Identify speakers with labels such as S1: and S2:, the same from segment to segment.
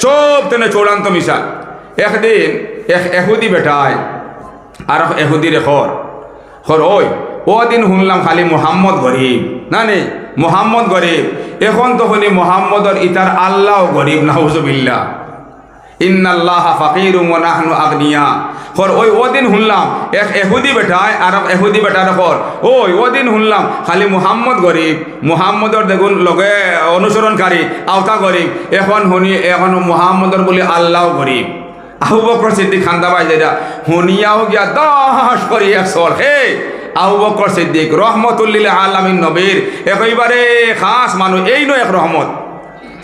S1: সব তেনে চৌড়ান্ত মিশা একদিন এক এহুদি বেটায় আর এহুদির এহুদি রেখর খর ওই ও দিন শুনলাম খালি মোহাম্মদ গরিব না নে? মোহাম্মদ গরিব এখন তো শুনি মোহাম্মদর ইতার আল্লাহ গরিব নাহুজুবিল্লা শুনলাম, এক এহুদি শুনলাম লগে অনুসরণকারী, আওতা গরিব, এখন শুনি, এখন মুহাম্মদর বলে আল্লাহ গরিব। আহু বকর সিদ্দিক খান্দা পাই যেটা, শুনিয়াও গিয়া দশ করি এক সর হে! আহু বকর সিদ্দিক, রহমতুল্লিল আলামিন নবীর, একেবারে খাস মানুষ, এই নয় এক রহমত।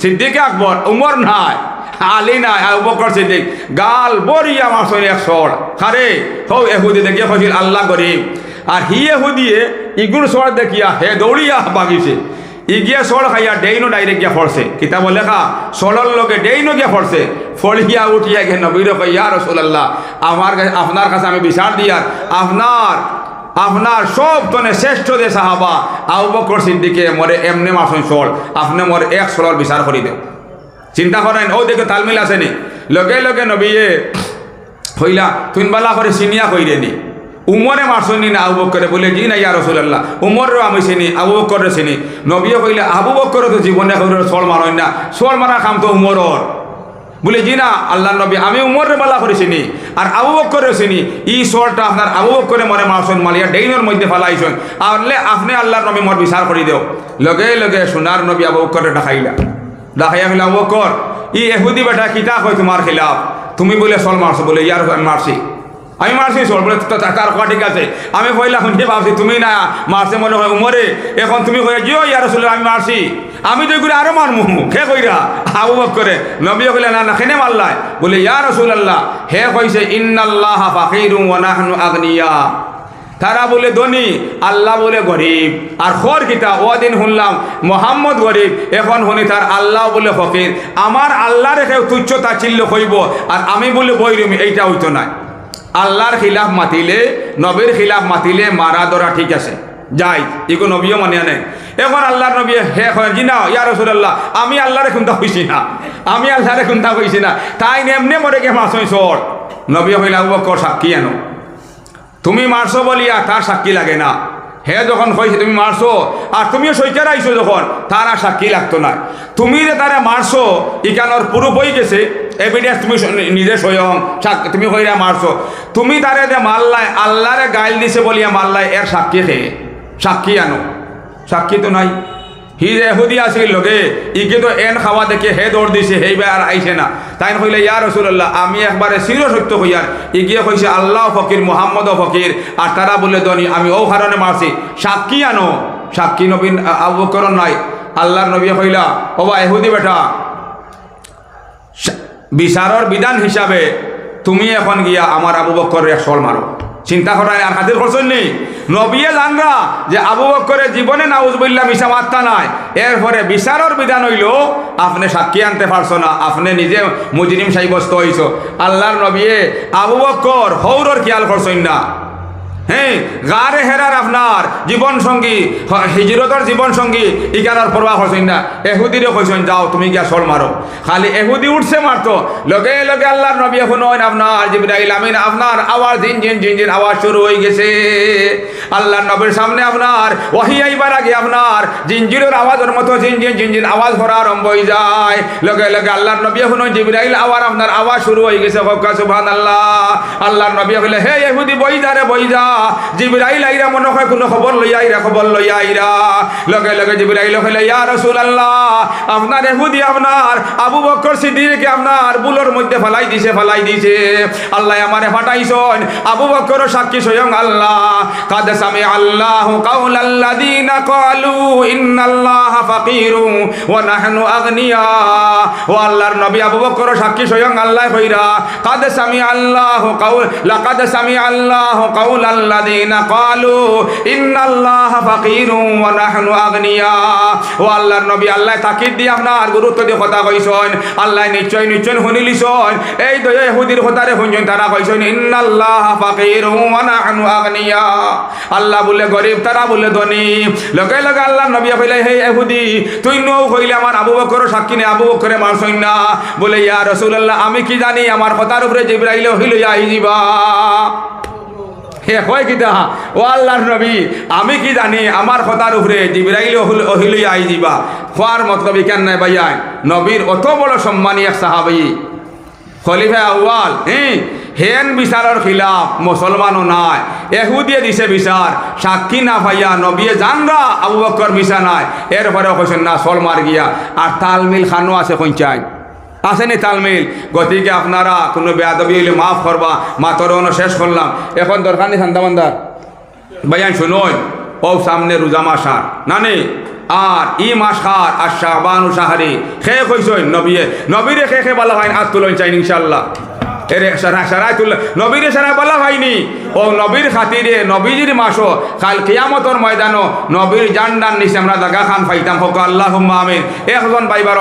S1: সিদ্দিক আকবর, উমর নাই। আলী নাই আবু বকর সিদ্দিক। গাল বরিয়া মাসর এক সর খারে হৌ এহুদি দেখিয়া কৈছিল আল্লাহ গরিব। আর হি এহুদিয়ে ইগুর সর দেখিয়া হে দৌড়িয়া বাগিছে। ইগিয়া সর খাইয়া ডেইনো ডাইরেক্ট গিয়া ফরছে। কিতাব লেখা সরল লোকে ডেইনো গিয়া ফরছে। ফলিয়া উঠিয়া গিয়ে নবীর কইয়া রসুল্লাহ আমার কাছে, আপনার কাছে আমি বিচার দিয়ার আপনার আপনার সব তনে শ্রেষ্ঠ যে সাহাবা, আবু বকর সিদ্দিকে মরে এমনি মাসুন সর আপনি মরে এক সরল বিচার করি দেও চিন্তা করেন ও দেখে, তালমিল আসেনি লগে লগে নবীয়ে হইলা তুইনবালা করে চিনিয়া কইরে নি? উমরে মারছনি না আবু বকরে বলে জি না ইয়া রসুল্লাহ উমরেও আমি চিনি, আবু বকরে চিনি। নবীয়ে কইলে, আবু বকরে তো জীবনে চল মারই না। চল মারা কাম তো উমরর বলে জি না আল্লাহ নবী, আমি উমরে বালা করে চিনি। আর আবু বকরে চিনি। ই সরটা আপনার আবু বকরে মরে মারছন মালিয়া ডেইনের মধ্যে ফেলাইছন আনলে আপনি আল্লাহর নবী মোর বিচার করে দেও লগে লগে সোনার নবী আবু বকরে ডাকাইলা ডাকাইয়া ফেলা ও বকর ই এহুদি বেটা কিতা কয় তোমার খিলাফ? তুমি বলে চল মারছো, বলে, ইয়ার মারছি। আমি মারছি, চল, বলে তার কথা ঠিক আছে। আমি কইলা শুনতে ভাবছি, তুমি না, মারছে মনে হয় উমরে। এখন তুমি কই জিও ইয়ার আসলে আমি মারছি। আমি তো এগুলো আরও মারমু, হে কইরা, আবু বকরে নবী কইলা না না, খেনে মারলাই। বলে, ইয়া রাসূলুল্লাহ, হে কইছে, ইন্নাল্লাহ ফাকিরুম ওয়া নাহনু আগনিয়া। তারা বলে ধনী, আল্লাহ বলে গরিব। আর খর কিতা ও দিন শুনলাম মোহাম্মদ গরিব। এখন শুনি তার আল্লাহ বলে ফকির। আমার আল্লাহ রেখে তুচ্ছ তাচ্ছিল্য হইব, আর আমি বলে বৈরমি, এইটা হইতো না। আল্লাহর খিলাফ মাতিলে, নবীর খিলাফ মাতিলে মারা ধরা ঠিক আছে। যাই, ইকো নবীও মানে নেই। এখন আল্লাহর নবী হে হয় জি না ইয়া রসুল্লাহ আমি আল্লাহরে খুন্তা হইছি না? আমি আল্লাহরে খুন্তা হইছি না? তাই নেমনে মরে গে মাছ নবী হইলা কর সাক্ষী আনো তুমি মারছো বলিয়া তার সাক্ষী লাগে না। হে যখন কইছে তুমি মারছো, আর তুমিও সইকার আইছো যখন, তার আর সাক্ষী লাগতো না। তুমি যে তারা মারছো, ইকানোর পুরুপ হয়ে গেছে এভিডেন্স তুমি নিজে স্বয়ং তুমি কইরা মারছো। তুমি তারে যে মাল্লায় আল্লাহরে গাইল দিছে বলিয়া মাল্লায় এর সাক্ষী খেয়ে সাক্ষী আনো। সাক্ষী তো নাই। হি যে এহুদি আছিল লগে ইকে এন খাওয়া দেখে হে দৌড় দিছে হেইবার আর আইছে না। তাই কইলে, ইয়া রসুল্লাহ আমি একবারে চির সত্য কইয়ার ইগিয়ে কইছে আল্লাহ ফকির মোহাম্মদ ফকির আর তারা বলে দনি আমি ও কারণে মারছি। সাক্ষী আনো? সাক্ষী নবীন আ- আবু বকর নাই। আল্লাহর নবী কইলা ওবা এহুদি বেটা বিচারর বিধান হিসাবে তুমি এখন গিয়া আমার আবু বক্করের এক সল মারো চিন্তা করায় আর হাতের খরচ নেই নবিয়ে জানরা যে আবু বকরের জীবনে নাউজবিল্লা মিশা মাত্তা নাই। এরপরে বিচারর বিধান হইল, আপনি সাক্ষী আনতে পারছ না, আপনি নিজে মুজরিম সাব্যস্ত হইছ। আল্লাহর নবিয়ে আবু বকর হৌরর খেয়াল করছেন না। হ্যাঁ গারে হেরার আপনার জীবন সঙ্গী হিজরতর জীবন সঙ্গী ইকানার পরোয়া করছেন না। এহুদিরে কইছেন, যাও, তুমি গিয়া সর মারো। খালি এহুদি উঠছে মারতো লগে লগে আল্লাহর নবী এখন আপনার, জিবরাইল আমিন আপনার আওয়াজ জিন জিন জিন জিন আওয়াজ শুরু হয়ে গেছে। আল্লাহর নবীর সামনে আপনার, ওহি আইবার আগে আপনার, জিনজিরের আওয়াজের মতো জিন জিন জিন জিন আওয়াজ করা আরম্ভ হয়ে যায়। লগে লগে আল্লাহর নবী এখন জিবরাইল আওয়ার আপনার আওয়াজ শুরু হয়ে গেছে। হকা সুবহান আল্লাহ আল্লাহর নবী বলে হে ইহুদি বই যা রে বই যা জিবরাইল আইরা মনে হয় কোনো খবর আইরা খবর আইরা লগে লগে জিবরাইল ইয়া আপনার আপনার, আবু বকর সিদ্দিককে আপনার মধ্যে দিছে দিছে। আল্লাহ আমারে ফাটাইছন আবু বকর সাক্ষী স্বয়ং আল্লাহ। কাদ সামি আল্লাহ কাউল আল্লাযিনা ক্বালু ওয়া নাহনু আগনিয়া। ও আল্লাহর নবী আবু বকর সাক্ষী স্বয়ং আল্লাহ কইরা কাদ সামি আল্লাহ কাউল লাকাদ সামি আল্লাহ কাউল আল্লাযীনা ক্বালু, ইন্নাল্লাহা ফাকীরুন ওয়া নাহনু আগনিয়া। ও আল্লাহর নবী আল্লাহ তাকিদ দিয়ে আপনার গুরুত্ব দিয়ে কথা কইছেন আল্লাহ নিশ্চয় নিশ্চয় শুনিলিছন এই দয়া ইহুদির কথারে শুনছেন, তারা কইছেন ইন্নাল্লাহা ফাকীরুন ওয়া নাহনু আগনিয়া। আল্লাহ বলে গরিব, তারা বলে ধনী। লগে লগে আল্লাহ নবী কইলে, হে ইহুদি, তুই নও কইলে আমার আবু বকর সাক্ষী নে, আবু বকরে মারছইন না বলে, ইয়া রাসূলুল্লাহ, আমি কি জানি, আমার কথার উপরে জিবরাইল হইল আই যাবা হে হয় কিতা ও আল্লাহর নবী, আমি কি জানি আমার কথার উপরে জিবরাইল অহিল আই দিবা খোয়ার মতলব কেন নাই ভাইয়াই নবীর অত বড় সম্মানী এক সাহাবি। খলিফা আউয়াল হ্যাঁ হেন বিচারের খিলাফ মুসলমানও নাই। এহুদিয়ে দিছে বিচার সাক্ষী না ভাইয়া, নবিয়ে জানরা আবু বকর মিশা নাই। এরপরে কৈছেন না সল মার গিয়া। আর তালমিল খানো আছে পঞ্চায়েত আসেনি তালমিল। গতিকে আপনারা কোনো বেয়াদবি হইলে মাফ করবা মাতর শেষ করলাম। এখন দরকার নেই শান্তামান্দার ভাইয়ান, শুনুন, ও সামনে রোজা মাস আর। না নেই আর ই মাস খার আর শাহবানু সাহারি খে কইসইন নবিয়ে? নবীরে খে খে বলা হয় আর তুলন চাই ইনশাল্লাহ এরে সারাই তুল। নবীরে সারাই বলা হয়নি। ও নবীর খাতিরে নবীজির মাসও, কাল কিয়ামতর ময়দানও নবীর জান ডান নিচে আমরা জাগা খান ফাইতাম। হোক আল্লাহ আমিন। একজন বাইবার